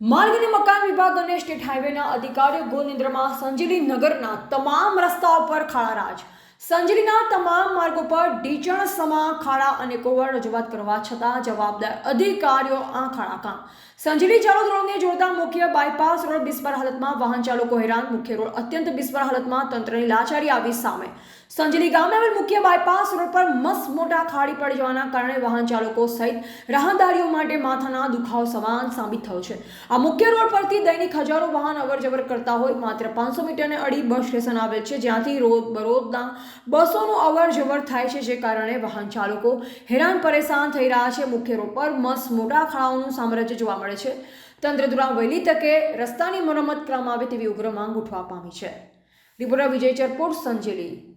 માર્ગ અને મકાન વિભાગ અને સ્ટેટ હાઈવેના અધિકારીઓ ગોનિંદ્રમાં સંજેલી નગરના તમામ રસ્તાઓ પર ખાડા રાજ. સંજેલીના તમામ માર્ગો પર ઢીચણ સમા ખાડા અને કોવર રજૂઆત કરવા છતાં જવાબદાર અધિકારીઓ આ ખાડા કામ સંજેલી ચાલોદ રોડને જોડતા મુખ્ય બાયપાસ રોડ બિસ્માર હાલતમાં વાહન ચાલકો હેરાન. મુખ્ય રોડ અત્યંત બિસ્માર હાલતમાં તંત્રની લાચારી આવી સામે. સંજેલી ગામે આવેલ મુખ્ય બાયપાસ રોડ પર મસ્ત મોટા ખાડી પડી જવાના કારણે વાહન ચાલકો સહિત રાહદારીઓ માટે માથાના દુખાવો સમાન સાબિત થયો છે. આ મુખ્ય રોડ પરથી દૈનિક હજારો વાહન અવરજવર કરતા હોય, માત્ર પાંચસો મીટરને અડી બસ સ્ટેશન આવેલ છે, જ્યાંથી રોજ બરોજના બસોનું અવર જવર થાય છે, જે કારણે વાહન ચાલકો હેરાન પરેશાન થઈ રહ્યા છે. મુખ્ય રોડ પર મસ્ત મોટા ખાડાઓનું સામ્રાજ્ય જોવા મળે છે. તંત્ર દ્વારા વહેલી તકે રસ્તાની મરમ્મત કરવામાં આવે તેવી ઉગ્ર માંગ ઉઠવા પામી છે. રિપોર્ટર વિજય ચરપોટ સંજેલી.